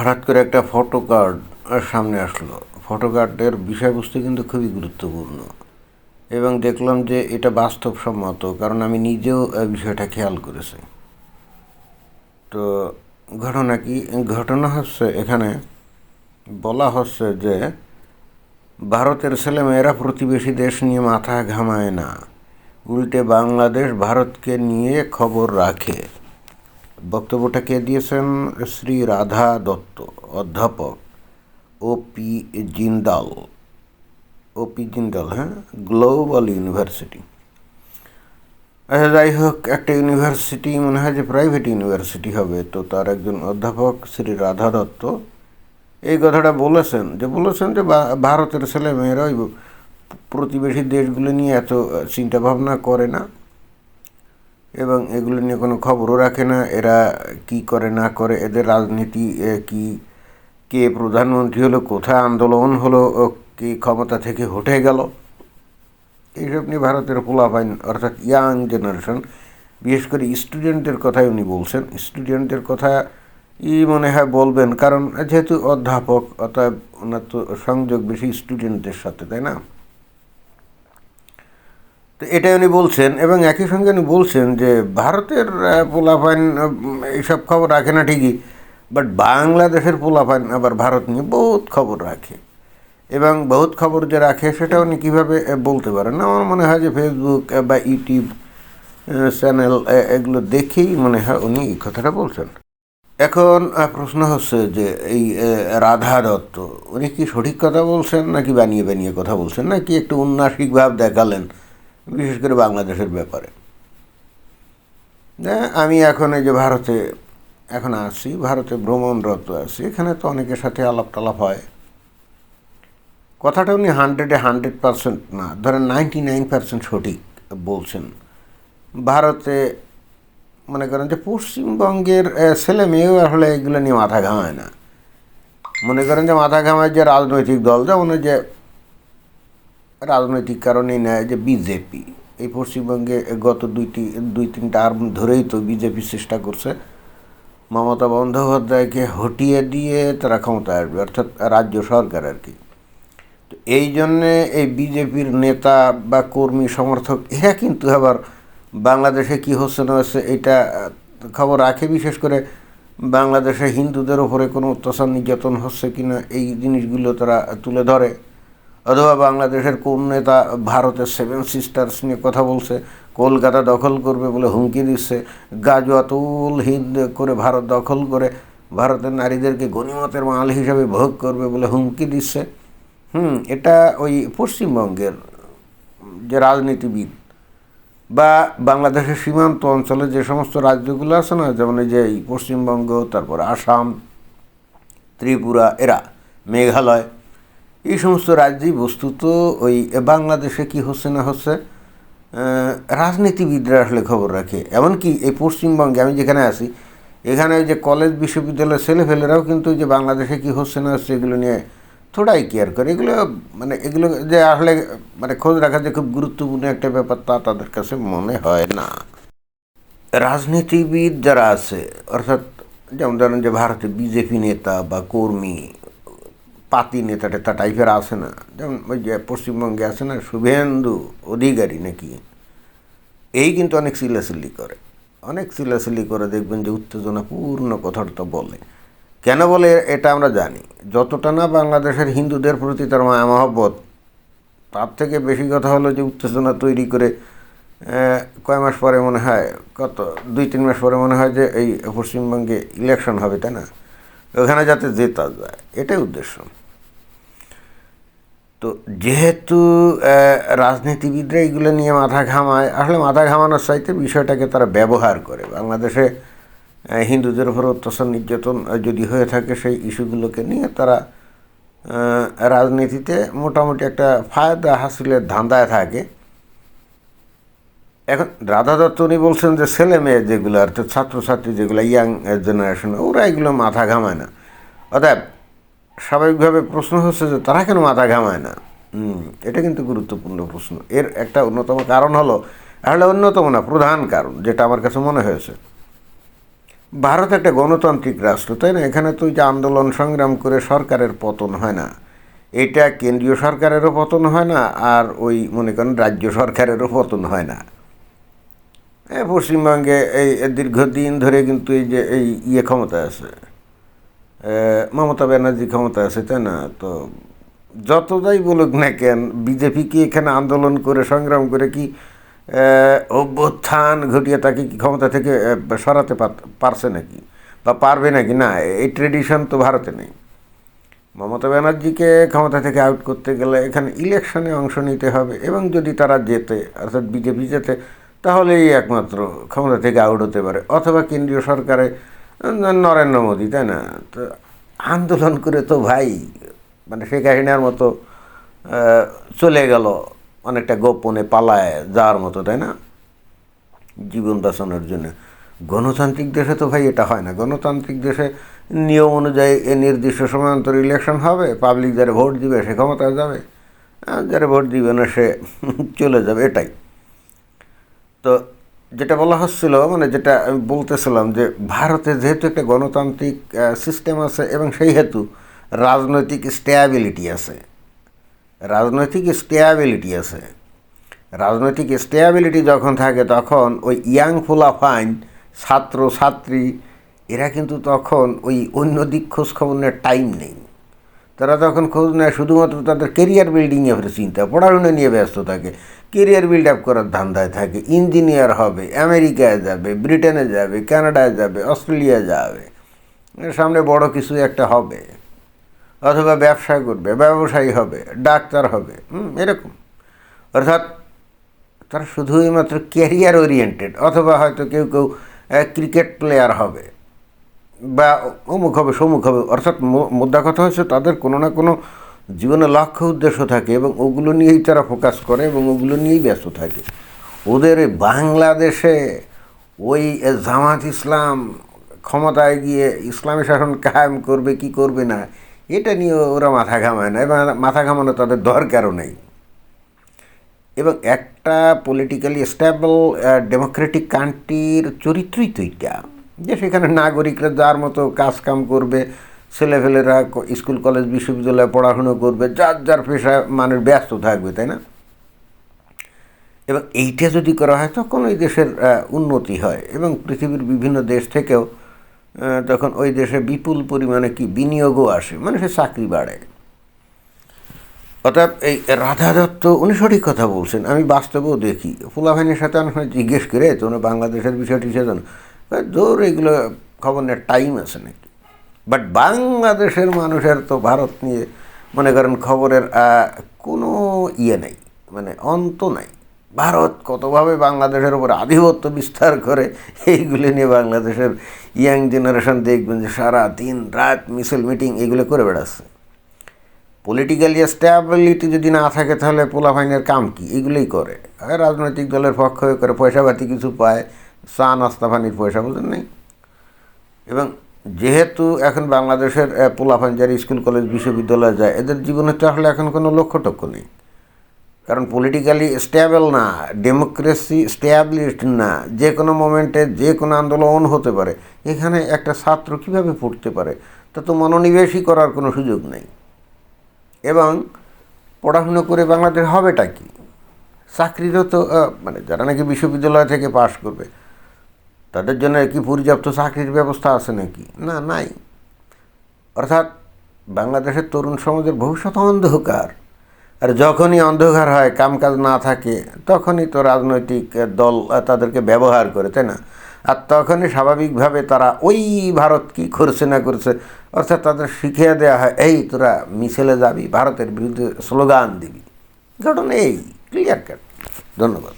হঠাৎ করে একটা ফটো কার্ড সামনে আসলো। ফটো কার্ডের বিষয়বস্তু কিন্তু খুবই গুরুত্বপূর্ণ। এবং দেখলাম যে এটা বাস্তবসম্মত, কারণ আমি নিজেও বিষয়টা খেয়াল করেছি। তো ঘটনা কি? ঘটনা হচ্ছে এখানে বলা হচ্ছে যে ভারতের ছেলেমেয়েরা প্রতিবেশী দেশ নিয়ে মাথা ঘামায় না। উল্টে বাংলাদেশ ভারতকে নিয়ে খবর রাখে। বক্তব্যটা কে দিয়েছেন? শ্রী রাধা দত্ত, অধ্যাপক O P Jindal. O P Jindal হ্যাঁ? Global university. আচ্ছা যাই হোক, একটা ইউনিভার্সিটি, মনে হয় যে প্রাইভেট ইউনিভার্সিটি হবে। তো তার একজন অধ্যাপক শ্রী রাধা দত্ত এই কথাটা বলেছেন যে বলেছেন যে ভারতের ছেলে মেয়েরা ওই প্রতিবেশী দেশগুলো নিয়ে এত চিন্তা ভাবনা করে না। এবং এগুলো নিয়ে কোনো খবরও রাখে না। এরা কি করে, না করে, এদের রাজনীতি কি, কে প্রধানমন্ত্রী হলো, কোথায় আন্দোলন হলো কে ক্ষমতা থেকে হটে গেল, এইসব নিয়ে ভারতের পোলাপাইন, অর্থাৎ ইয়াং জেনারেশন, বিশেষ করে স্টুডেন্টদের কথাই উনি বলছেন। স্টুডেন্টদের কথা ই মনে হয় বলবেন, কারণ যেহেতু অধ্যাপক, অতএব ওনার তো সংযোগ বেশি স্টুডেন্টদের সাথে, তাই না? তো এটাই উনি বলছেন এবং একই সঙ্গে উনি বলছেন যে ভারতের আহ, পোলাপাইন এইসব খবর রাখে না ঠিকই বাট বাংলাদেশের পোলাপাইন আবার ভারত নিয়ে বহুত খবর রাখে। এবং বহুত খবর যে রাখে সেটা উনি কীভাবে বলতে পারেন আমার মনে হয় যে ফেসবুক বা ইউটিউব চ্যানেল এগুলো দেখেই মনে হয় উনি এই কথাটা বলছেন। এখন প্রশ্ন হচ্ছে যে এই রাধা দত্ত উনি কি সঠিক কথা বলছেন নাকি বানিয়ে বানিয়ে কথা বলছেন? নাকি একটু উন্নাসিক ভাব দেখালেন? বিশেষ করে বাংলাদেশের ব্যাপারে। না, আমি এখন এই যে ভারতে এখন আসছি ভারতে ভ্রমণরত আছি এখানে তো অনেকের সাথে আলাপ টালাপ হয়। কথাটা উনি হান্ড্রেডে হান্ড্রেড পারসেন্ট না ধরেন নাইনটি নাইন পারসেন্ট সঠিক বলছেন। ভারতে মনে করেন যে পশ্চিমবঙ্গের ছেলে মেয়েও আসলে এগুলো নিয়ে মাথা ঘামায় না। মনে করেন যে মাথা ঘামায় যে রাজনৈতিক দল যেমন যে রাজনৈতিক কারণেই নেয় যে বিজেপি। এই পশ্চিমবঙ্গে গত দুইটি, দুই তিন আর্ম ধরেই তো বিজেপি চেষ্টা করছে। মমতা বন্দ্যোপাধ্যায়কে হটিয়ে দিয়ে তারা ক্ষমতায় আসবে, অর্থাৎ রাজ্য সরকার আর কি। তো এই জন্যে এই বিজেপির নেতা বা কর্মী, সমর্থক, এরা কিন্তু আবার বাংলাদেশে কি হচ্ছে না হচ্ছে এটা খবর রাখে, বিশেষ করে বাংলাদেশে হিন্দুদের ওপরে কোনো অত্যাচার নির্যাতন হচ্ছে কিনা, এই জিনিসগুলো তারা তুলে ধরে। অথবা বাংলাদেশের কোন নেতা ভারতের সেভেন সিস্টার্স নিয়ে কথা বলছে, কলকাতা দখল করবে বলে হুমকি দিচ্ছে, গাজু আতুল হিন্দ করে ভারত দখল করে, ভারতের নারীদেরকে গণিমতের মাল হিসাবে ভোগ করবে বলে হুমকি দিচ্ছে। হুম, এটা ওই পশ্চিমবঙ্গের যে রাজনীতিবিদ বা বাংলাদেশের সীমান্ত অঞ্চলে যে সমস্ত রাজ্যগুলো আছে না, যেমন এই যে পশ্চিমবঙ্গ, তারপর আসাম, ত্রিপুরা, এরা, মেঘালয় এই সমস্ত রাজ্যেই বস্তুত ওই বাংলাদেশে কি হচ্ছে না হচ্ছে রাজনীতিবিদরা আসলে খবর রাখে। এমনকি এই পশ্চিমবঙ্গে আমি যেখানে আছি, এখানে ওই যে কলেজ বিশ্ববিদ্যালয়ের ছেলেফেলেরাও কিন্তু যে বাংলাদেশে কি হচ্ছে না হচ্ছে এগুলো নিয়ে থোড়াই কেয়ার করে। এগুলো মানে এগুলো যে আসলে মানে খোঁজ রাখা যে খুব গুরুত্বপূর্ণ একটা ব্যাপার তা তাদের কাছে মনে হয় না। রাজনীতিবিদ যারা আছে, অর্থাৎ যেমন ধরেন যে ভারতে বিজেপি নেতা বা কর্মী পাতি নেতা টেতা টাইপের আসে না। যেমন ওই যে পশ্চিমবঙ্গে আসে না, শুভেন্দু অধিকারী নাকি? এই কিন্তু অনেক সিলাসিলি করে। অনেক সিলাসিলি করে দেখবেন যে উত্তেজনাপূর্ণ কথাটা বলে। কেন বলে এটা আমরা জানি। যতটা না বাংলাদেশের হিন্দুদের প্রতি তার মায়া মহব্বত, তার থেকে বেশি কথা হলো যে উত্তেজনা তৈরি করে কয় মাস পরে মনে হয়, কত, দুই, তিন মাস পরে মনে হয় যে এই পশ্চিমবঙ্গে ইলেকশন হবে, তাই না? ওখানে যাতে জেতা যায়, এটাই উদ্দেশ্য। তো যেহেতু রাজনীতিবিদরা এইগুলো নিয়ে মাথা ঘামায়, আসলে মাথা ঘামানোর চাইতে বিষয়টাকে তারা ব্যবহার করে। বাংলাদেশে হিন্দুদের উপর অত্যাচার, নির্যাতন যদি হয়ে থাকে সেই ইস্যুগুলোকে নিয়ে তারা রাজনীতিতে মোটামুটি একটা ফায়দা হাসিলের ধান্দায় থাকে। এখন রাধা দত্ত উনি বলছেন যে, ছেলে মেয়ে যেগুলো অর্থাৎ ছাত্রছাত্রী যেগুলো, ইয়াং জেনারেশন, ওরা এগুলো মাথা ঘামায় না। অতএব স্বাভাবিকভাবে প্রশ্ন হচ্ছে যে তারা কেন মাথা ঘামায় না? এটা কিন্তু গুরুত্বপূর্ণ প্রশ্ন। এর একটা অন্যতম কারণ হলো আসলে অন্যতম না, প্রধান কারণ, যেটা আমার কাছে মনে হয়েছে। ভারত একটা গণতান্ত্রিক রাষ্ট্র, তাই না? এখানে তো যে আন্দোলন সংগ্রাম করে সরকারের পতন হয় না। এটা কেন্দ্রীয় সরকারেরও পতন হয় না, আর ওই মনে করেন রাজ্য সরকারেরও পতন হয় না। পশ্চিমবঙ্গে এই দীর্ঘদিন ধরে কিন্তু এই যে এই ইয়ে ক্ষমতা আছে। মমতা ব্যানার্জি ক্ষমতা আছে, তাই না? তো যতটাই বলুক না কেন, বিজেপি কি এখানে আন্দোলন করে, সংগ্রাম করে কি অভ্যুত্থান ঘটিয়ে তাকে কি ক্ষমতা থেকে সরাতে পার- পারছে নাকি? বা পারবে নাকি? না, এই ট্রেডিশন তো ভারতে নেই। মমতা ব্যানার্জিকে ক্ষমতা থেকে আউট করতে গেলে এখানে ইলেকশনে অংশ নিতে হবে, এবং যদি তারা জেতে, অর্থাৎ বিজেপি জেতে, তাহলেই একমাত্র ক্ষমতা থেকে আউট হতে পারে, অথবা কেন্দ্রীয় সরকারে নরেন্দ্র মোদী, তাই না? তো আন্দোলন করে তো ভাই মানে শেখ হাসিনার মতো চলে গেল, অনেকটা গোপনে পালায় যাওয়ার মতো, তাই না? জীবন বাঁচানোর জন্য। গণতান্ত্রিক দেশে তো ভাই এটা হয় না। গণতান্ত্রিক দেশে নিয়ম অনুযায়ী এ নির্দিষ্ট সময়ান্তর ইলেকশন হবে পাবলিক যারা ভোট দিবে সে ক্ষমতায় যাবে যারা ভোট দিবে না সে চলে যাবে, এটাই। তো যেটা বলা হচ্ছিল মানে যেটা আমি বলতেছিলাম যে ভারতে যেহেতু একটা গণতান্ত্রিক সিস্টেম আছে এবং সেই হেতু রাজনৈতিক স্টেয়াবিলিটি আছে। রাজনৈতিক স্টেয়াবিলিটি আছে। রাজনৈতিক স্টেয়াবিলিটি যখন থাকে তখন ওই ইয়াং ফুলাফাইন ছাত্র ছাত্রী এরা কিন্তু তখন ওই অন্য দিক খোঁজ খবর নেওয়ার টাইম নেই। তারা তখন খোঁজ নেয়, শুধুমাত্র তাদের কেরিয়ার বিল্ডিংয়ে চিন্তা, পড়াশোনা নিয়ে ব্যস্ত থাকে। কেরিয়ার বিল্ড আপ করার ধান্দায় থাকে। ইঞ্জিনিয়ার হবে, আমেরিকায় যাবে, ব্রিটেনে যাবে, কানাডায় যাবে, অস্ট্রেলিয়া যাবে। সামনে বড় কিছু একটা হবে। অথবা ব্যবসা করবে, ব্যবসায়ী হবে, ডাক্তার হবে এরকম। অর্থাৎ তারা শুধুই মাত্র ক্যারিয়ার ওরিয়েন্টেড অথবা হয়তো কেউ কেউ ক্রিকেট প্লেয়ার হবে। বা অমুক হবে সমুখ হবে, অর্থাৎ মো- মোদ্দা কথা হচ্ছে তাদের কোনো না কোনো জীবনে লক্ষ্য উদ্দেশ্য থাকে এবং ওগুলো নিয়েই তারা ফোকাস করে এবং ওগুলো নিয়েই ব্যস্ত থাকে। ওদের বাংলাদেশে ওই জামাত ইসলাম ক্ষমতায় গিয়ে ইসলামী শাসন কায়েম করবে, কি করবে না, এটা নিয়ে ওরা মাথা ঘামায় না এবং মাথা ঘামানো তাদের দরকারও নেই। এবং একটা পলিটিক্যালি স্টেবল ডেমোক্রেটিক কান্ট্রির চরিত্রই তো এটা। যে সেখানে নাগরিকরা যার মতো কাজ কাম করবে, ছেলেফেলেরা স্কুল, কলেজ, বিশ্ববিদ্যালয়ে পড়াশুনো করবে, যার যার পেশায় মানুষ ব্যস্ত থাকবে, তাই না? এবং এইটা যদি করা হয়, তখন ওই দেশের উন্নতি হয়। এবং পৃথিবীর বিভিন্ন দেশ থেকেও তখন ওই দেশে বিপুল পরিমাণে কি বিনিয়োগও আসে মানুষের চাকরি বাড়ে। অর্থাৎ এই রাধা দত্ত, উনি সঠিক কথা বলছেন। আমি বাস্তবেও দেখি। ফুলাভাইনের সাথে সময় জিজ্ঞেস করে তোমরা বাংলাদেশের বিষয়টি সেজন জোর এগুলো খবর নেওয়ার টাইম আছে নাকি? বাট বাংলাদেশের মানুষের তো ভারত নিয়ে মনে করেন খবরের কোনো ইয়ে নেই মানে অন্ত নাই। ভারত কতভাবে বাংলাদেশের উপর আধিপত্য বিস্তার করে, এইগুলি নিয়ে বাংলাদেশের ইয়াং জেনারেশন দেখবেন যে সারা দিন রাত মিছিল মিটিং এগুলো করে বেড়াচ্ছে। পলিটিক্যালি স্ট্যাবিলিটি যদি না থাকে তাহলে পোলাফাইনের কাম কি? এগুলোই করে। রাজনৈতিক দলের পক্ষ হয়ে করে পয়সাপাতি কিছু পায় চা, নাস্তা পানির পয়সা বুঝেন নেই। এবং যেহেতু এখন বাংলাদেশের যারা স্কুল, কলেজ, বিশ্ববিদ্যালয়ে যায়, এদের জীবনে তো আসলে এখন কোনো লক্ষ্য টক্ষ্য নেই। কারণ পলিটিক্যালি স্টেবল না ডেমোক্রেসি স্ট্যাবলিশড না, যে কোনো মোমেন্টে যে কোনো আন্দোলন হতে পারে। এখানে একটা ছাত্র কীভাবে পড়তে পারে, তা তো মনোনিবেশই করার কোনো সুযোগ নেই। এবং পড়াশুনো করে বাংলাদেশ হবেটা কি? চাকরিরও তো মানে যারা নাকি বিশ্ববিদ্যালয় থেকে পাশ করবে তাদের জন্য কি পর্যাপ্ত চাকরির ব্যবস্থা আছে নাকি? না, নাই। অর্থাৎ বাংলাদেশের তরুণ সমাজের ভবিষ্যৎ অন্ধকার। আর যখনই অন্ধকার হয়, কামকাজ না থাকে, তখনই তো রাজনৈতিক দল তাদেরকে ব্যবহার করে, তাই না? আর তখনই স্বাভাবিকভাবে তারা ওই ভারত কি করছে না করছে, অর্থাৎ তাদের শিখিয়ে দেওয়া হয়, এই তোরা মিছিলে যাবি, ভারতের বিরুদ্ধে স্লোগান দিবি। ঘটনা এই ক্লিয়ার কাট ধন্যবাদ।